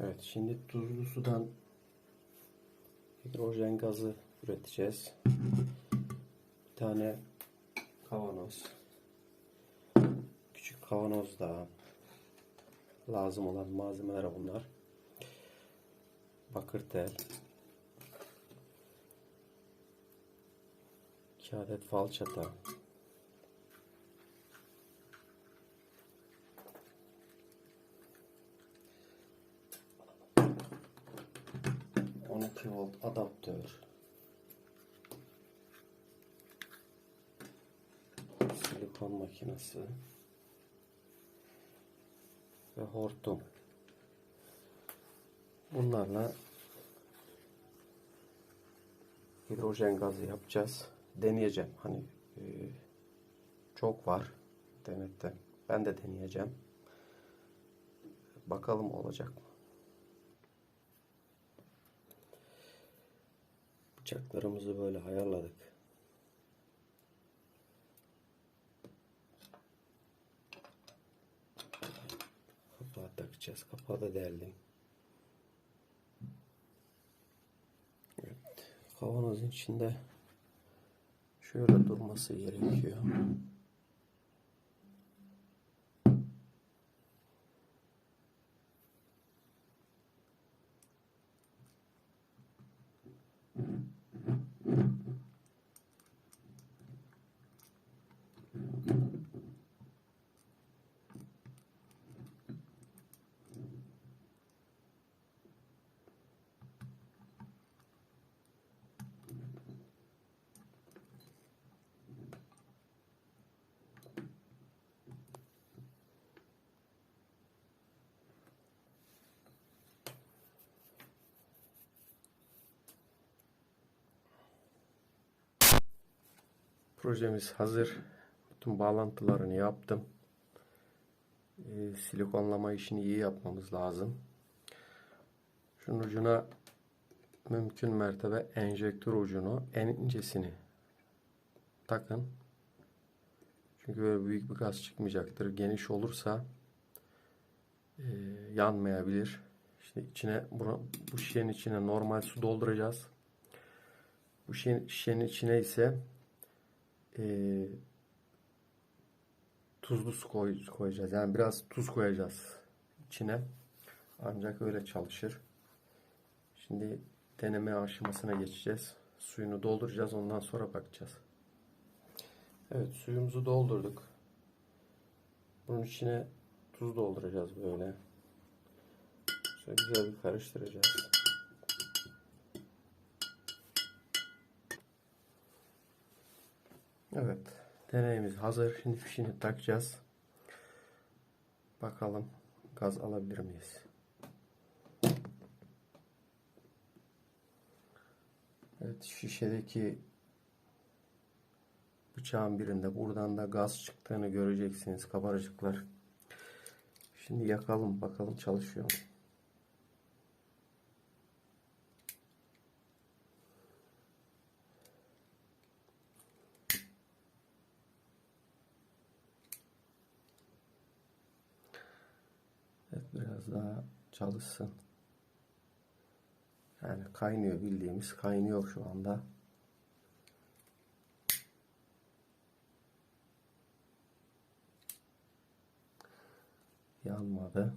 Evet şimdi tuzlu sudan hidrojen gazı üreteceğiz. Bir tane kavanoz. Küçük kavanoz daha. Lazım olan malzemeler bunlar. Bakır tel. 2 adet falçata. On iki volt adaptör. Silikon makinesi. Ve hortum. Bunlarla hidrojen gazı yapacağız. Deneyeceğim. Hani e, çok var internette. Ben de deneyeceğim. Bakalım olacak mı? Bıçaklarımızı böyle ayarladık. Kapağı takacağız. Kapağı da deldim. Evet. Kavanozun içinde şöyle durması gerekiyor. Projemiz hazır. Bütün bağlantılarını yaptım. Ee, silikonlama işini iyi yapmamız lazım. Şunun ucuna mümkün mertebe enjektör ucunu en incesini takın. Çünkü böyle büyük bir gaz çıkmayacaktır. Geniş olursa e, yanmayabilir. İşte içine bu şişenin içine normal su dolduracağız. Bu şişenin içine ise e, tuzlu su koy, koyacağız. Yani biraz tuz koyacağız içine. Ancak öyle çalışır. Şimdi deneme aşamasına geçeceğiz. Suyunu dolduracağız. Ondan sonra bakacağız. Evet suyumuzu doldurduk. Bunun içine tuz dolduracağız böyle. Şöyle güzel bir karıştıracağız. Evet. Deneyimiz hazır. Şimdi fişini takacağız. Bakalım gaz alabilir miyiz? Evet şişedeki bıçağın birinde buradan da gaz çıktığını göreceksiniz kabarcıklar. Şimdi yakalım bakalım çalışıyor mu? Evet biraz daha çalışsın. Yani kaynıyor bildiğimiz kaynıyor şu anda. Yanmadı.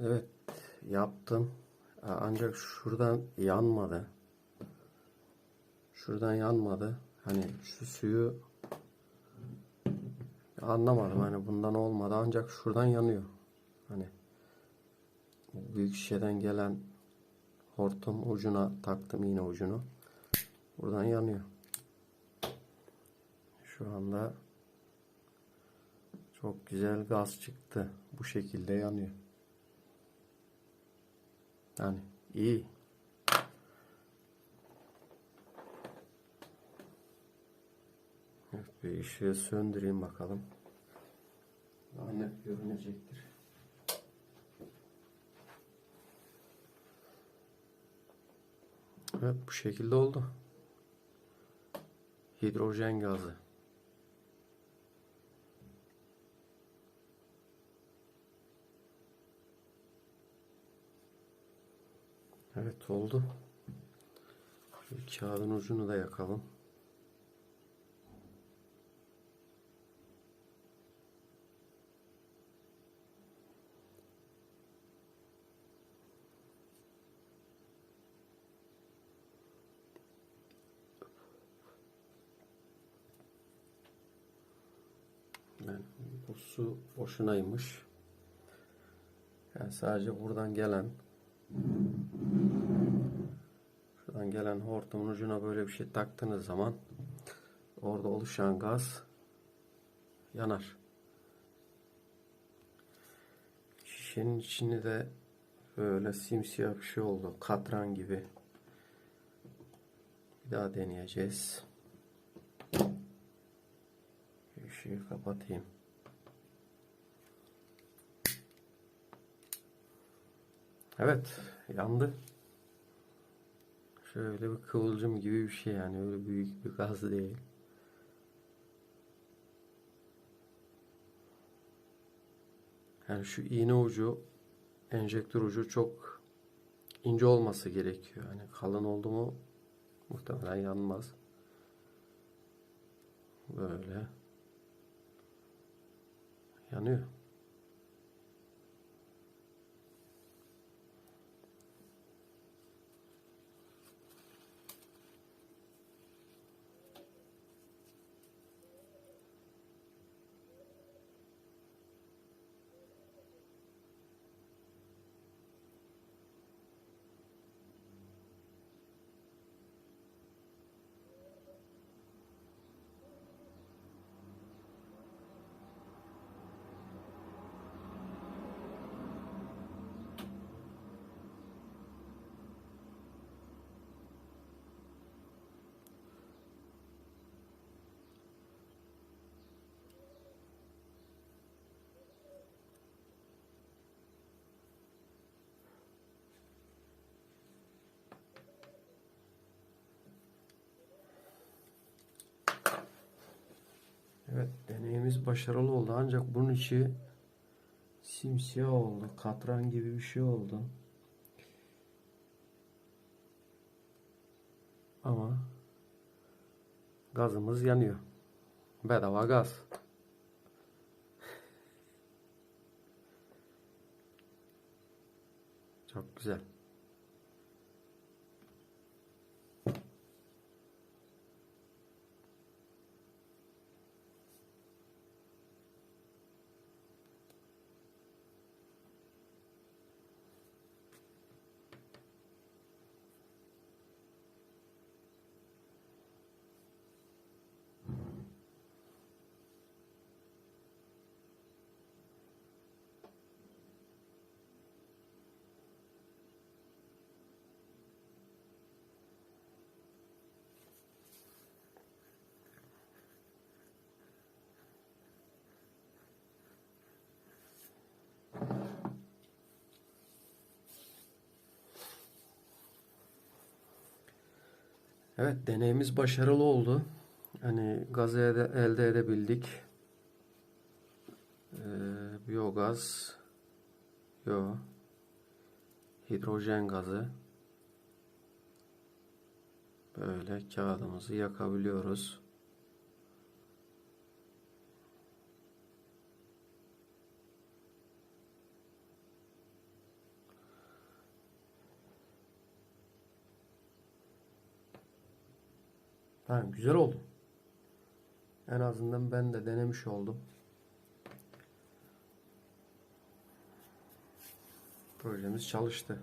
Evet yaptım. Ancak şuradan yanmadı. Şuradan yanmadı. Hani şu suyu anlamadım hani bundan olmadı ancak şuradan yanıyor. Hani büyük şişeden gelen hortum ucuna taktım iğne ucunu. Buradan yanıyor. Şu anda çok güzel gaz çıktı. Bu şekilde yanıyor. Yani iyi. Evet, bir ışığı söndüreyim bakalım. Daha net görünecektir. Evet bu şekilde oldu. Hidrojen gazı. Evet oldu. Şu kağıdın ucunu da yakalım. Yani bu su boşunaymış. Yani sadece buradan gelen şuradan gelen hortumun ucuna böyle bir şey taktığınız zaman orada oluşan gaz yanar. Şişenin içini de böyle simsiyah bir şey oldu. Katran gibi. Bir daha deneyeceğiz. Işığı kapatayım. Evet, yandı. Şöyle bir kıvılcım gibi bir şey yani öyle büyük bir gaz değil. Yani şu iğne ucu, enjektör ucu çok ince olması gerekiyor. Yani kalın oldu mu muhtemelen yanmaz. Böyle. Yanıyor. Deneyimiz başarılı oldu ancak bunun içi simsiyah oldu. Katran gibi bir şey oldu. Ama gazımız yanıyor. Bedava gaz. Çok güzel. Evet deneyimiz başarılı oldu. Hani gazı elde edebildik. Ee, biyogaz, yo, hidrojen gazı. Böyle kağıdımızı yakabiliyoruz. Ha, güzel oldu. En azından ben de denemiş oldum. Projemiz çalıştı.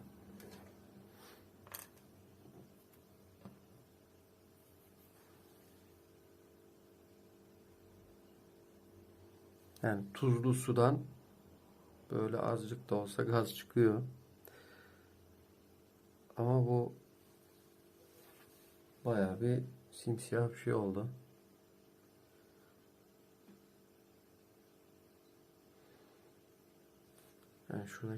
Yani tuzlu sudan böyle azıcık da olsa gaz çıkıyor. Ama bu bayağı bir simsiyah bir şey oldu. Yani şuradaki